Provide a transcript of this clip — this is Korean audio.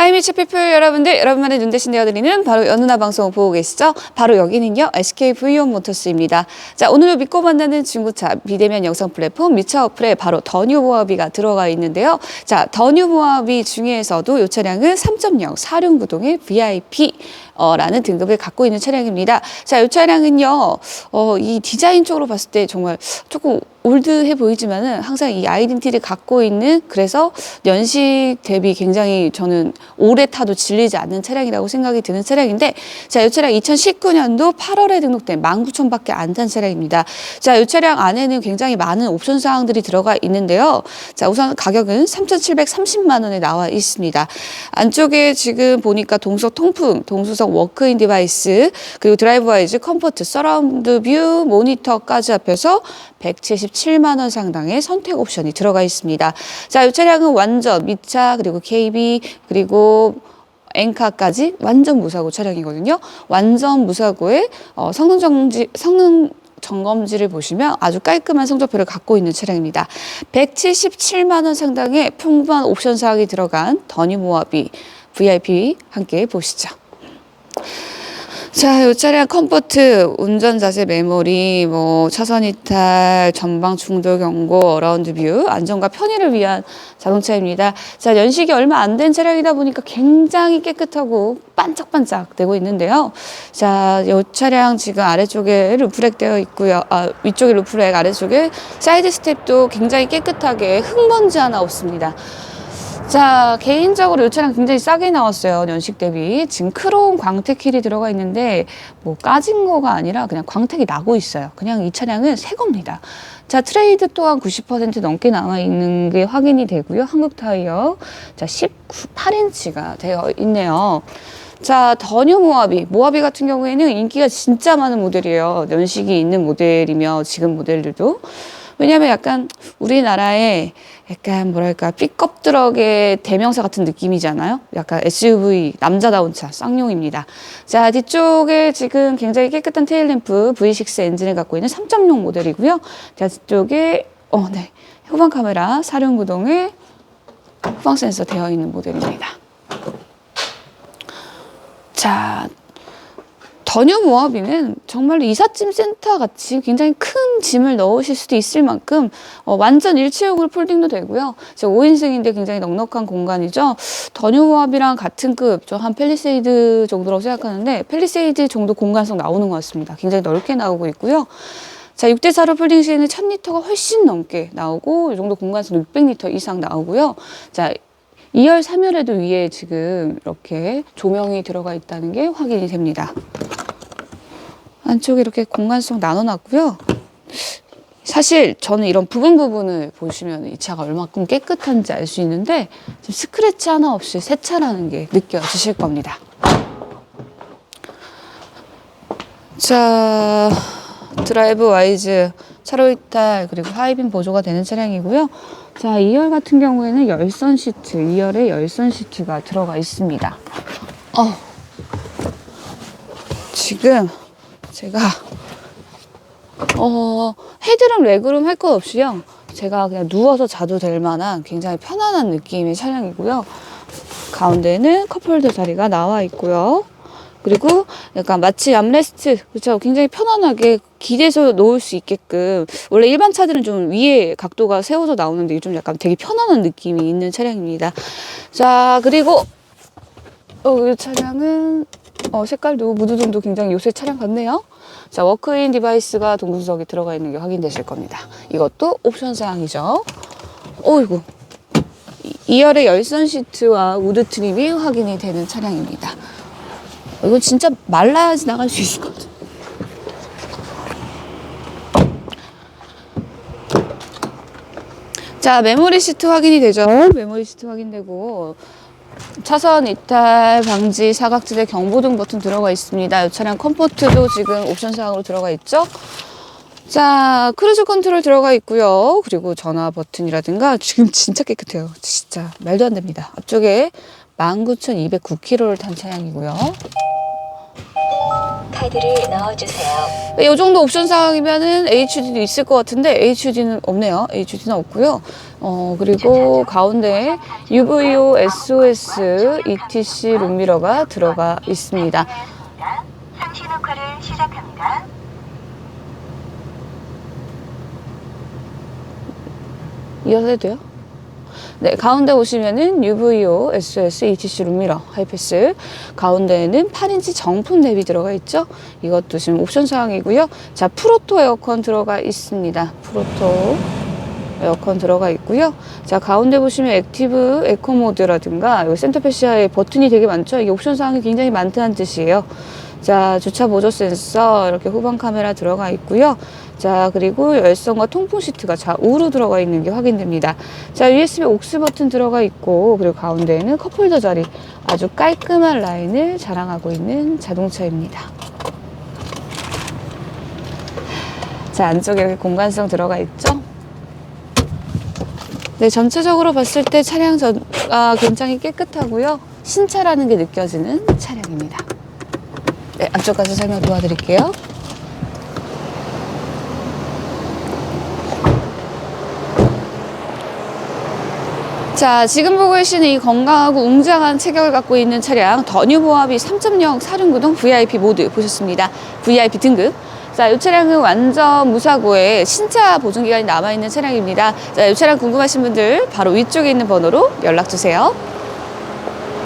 하이미츠 피플 여러분들, 여러분만의 눈 대신 되어드리는 바로 연은하 방송을 보고 계시죠? 바로 여기는요, SK V1 모터스입니다. 자, 오늘 믿고 만나는 중고차 비대면 영상 플랫폼 미차 어플에 바로 더뉴 모하비가 들어가 있는데요. 자, 더뉴 모하비 중에서도 이 차량은 3.0 사륜 구동의 VIP 어, 라는 등급을 갖고 있는 차량입니다. 자, 이 차량은요, 어, 이 디자인 쪽으로 봤을 때 정말 조금 올드해 보이지만은 항상 이 아이덴티티를 갖고 있는 그래서 연식 대비 굉장히 저는 오래 타도 질리지 않는 차량이라고 생각이 드는 차량인데 자, 이 차량 2019년도 8월에 등록된 19,000밖에 안 탄 차량입니다. 자, 이 차량 안에는 굉장히 많은 옵션 사항들이 들어가 있는데요. 자, 우선 가격은 3,730만 원에 나와 있습니다. 안쪽에 지금 보니까 동석 통풍, 동수석 워크인 디바이스, 그리고 드라이브 와이즈 컴포트, 서라운드 뷰, 모니터까지 합해서 177만 원 상당의 선택 옵션이 들어가 있습니다. 자, 이 차량은 완전 미차 그리고 KB 그리고 엔카까지 완전 무사고 차량이거든요. 완전 무사고의 어, 성능 정지 성능 점검지를 보시면 아주 깔끔한 성적표를 갖고 있는 차량입니다. 177만 원 상당의 풍부한 옵션 사항이 들어간 더뉴 모하비 VIP 함께 보시죠. 자, 이 차량 컴포트, 운전 자세 메모리, 뭐 차선 이탈, 전방 충돌 경고, 어라운드 뷰, 안전과 편의를 위한 자동차입니다. 자, 연식이 얼마 안 된 차량이다 보니까 굉장히 깨끗하고 반짝반짝 되고 있는데요. 자, 이 차량 지금 아래쪽에 루프렉 되어 있고요. 아, 위쪽에 루프렉, 아래쪽에 사이드 스텝도 굉장히 깨끗하게 흙먼지 하나 없습니다. 자, 개인적으로 이 차량 굉장히 싸게 나왔어요. 연식 대비. 지금 크롬 광택 휠이 들어가 있는데, 뭐, 까진 거가 아니라 그냥 광택이 나고 있어요. 그냥 이 차량은 새 겁니다. 자, 트레이드 또한 90% 넘게 나와 있는 게 확인이 되고요. 한국 타이어. 자, 18인치가 되어 있네요. 자, 더뉴 모하비. 모하비 같은 경우에는 인기가 진짜 많은 모델이에요. 연식이 있는 모델이며, 지금 모델들도. 왜냐하면 약간 우리나라에 약간 뭐랄까 삐껍드럭의 대명사 같은 느낌이잖아요. 약간 SUV 남자다운 차 쌍용입니다. 자 뒤쪽에 지금 굉장히 깨끗한 테일램프 V6 엔진을 갖고 있는 3.0 모델이고요. 자 뒤쪽에 어 네 후방 카메라 사륜 구동에 후방 센서 되어 있는 모델입니다. 자 더뉴 모하비는 정말로 이삿짐 센터 같이 굉장히 큰 짐을 넣으실 수도 있을 만큼 어, 완전 일체형으로 폴딩도 되고요. 제 5인승인데 굉장히 넉넉한 공간이죠. 더뉴 모하비랑 같은 급, 저 한 펠리세이드 정도라고 생각하는데 펠리세이드 정도 공간성 나오는 것 같습니다. 굉장히 넓게 나오고 있고요. 자, 6대4로 폴딩 시에는 1000리터가 훨씬 넘게 나오고 이 정도 공간성 600리터 이상 나오고요. 자, 2열, 3열에도 위에 지금 이렇게 조명이 들어가 있다는 게 확인이 됩니다. 안쪽에 이렇게 공간성 나눠놨고요. 사실 저는 이런 부분 부분을 보시면 이 차가 얼마큼 깨끗한지 알 수 있는데 지금 스크래치 하나 없이 새 차라는 게 느껴지실 겁니다. 자, 드라이브 와이즈 차로 이탈 그리고 하이빔 보조가 되는 차량이고요. 자, 2열 같은 경우에는 열선 시트, 2열에 열선 시트가 들어가 있습니다. 어, 지금 제가 어, 헤드룸, 레그룸 할 것 없이요. 제가 그냥 누워서 자도 될 만한 굉장히 편안한 느낌의 차량이고요. 가운데는 컵홀더 자리가 나와 있고요. 그리고 약간 마치 암레스트, 그렇죠. 굉장히 편안하게 기대서 놓을 수 있게끔 원래 일반 차들은 좀 위에 각도가 세워서 나오는데 좀 약간 되게 편안한 느낌이 있는 차량입니다. 자, 그리고 어, 이 차량은 어, 색깔도 무드등도 굉장히 요새 차량 같네요. 자, 워크인 디바이스가 동수석에 들어가 있는 게 확인되실 겁니다. 이것도 옵션 사항이죠. 어이구. 2열의 열선 시트와 우드 트림이 확인이 되는 차량입니다. 어, 이건 진짜 말라야지 나갈 수 있을 것 같아요. 자, 메모리 시트 확인이 되죠? 메모리 시트 확인되고 차선 이탈 방지 사각지대 경보등 버튼 들어가 있습니다. 이 차량 컴포트도 지금 옵션 사항으로 들어가 있죠. 자, 크루즈 컨트롤 들어가 있고요. 그리고 전화 버튼이라든가 지금 진짜 깨끗해요. 진짜 말도 안 됩니다. 앞쪽에 19,209km를 탄 차량이고요. 카드를 넣어주세요. 이 정도 옵션 사항이면은 HUD도 있을 것 같은데 HUD는 없네요. HUD는 없고요. 어, 그리고 가운데 UVO, SOS, ETC 룸미러가 들어가 있습니다. 상시 녹화를 시작합니다. 이어서 해도 돼요? 네, 가운데 보시면은 UVO, SOS, ETC 룸미러, 하이패스. 가운데에는 8인치 정품 랩이 들어가 있죠? 이것도 지금 옵션 사항이고요. 자, 프로토 에어컨 들어가 있습니다. 프로토 에어컨 들어가 있고요. 자, 가운데 보시면 액티브 에코 모드라든가 요 센터페시아에 버튼이 되게 많죠? 이게 옵션 사항이 굉장히 많다는 뜻이에요. 자, 주차 보조 센서, 이렇게 후방 카메라 들어가 있고요. 자, 그리고 열선과 통풍 시트가 좌우로 들어가 있는 게 확인됩니다. 자, USB 옥스 버튼 들어가 있고, 그리고 가운데에는 컵홀더 자리. 아주 깔끔한 라인을 자랑하고 있는 자동차입니다. 자, 안쪽에 이렇게 공간성 들어가 있죠? 네, 전체적으로 봤을 때 차량 전가 굉장히 깨끗하고요. 신차라는 게 느껴지는 차량입니다. 네, 앞쪽까지 설명 도와드릴게요. 자, 지금 보고 계시는 이 건강하고 웅장한 체격을 갖고 있는 차량 더뉴 모하비 3.0 사륜구동 VIP 모드 보셨습니다. VIP 등급. 자, 이 차량은 완전 무사고에 신차 보증 기간이 남아 있는 차량입니다. 자, 이 차량 궁금하신 분들 바로 위쪽에 있는 번호로 연락 주세요.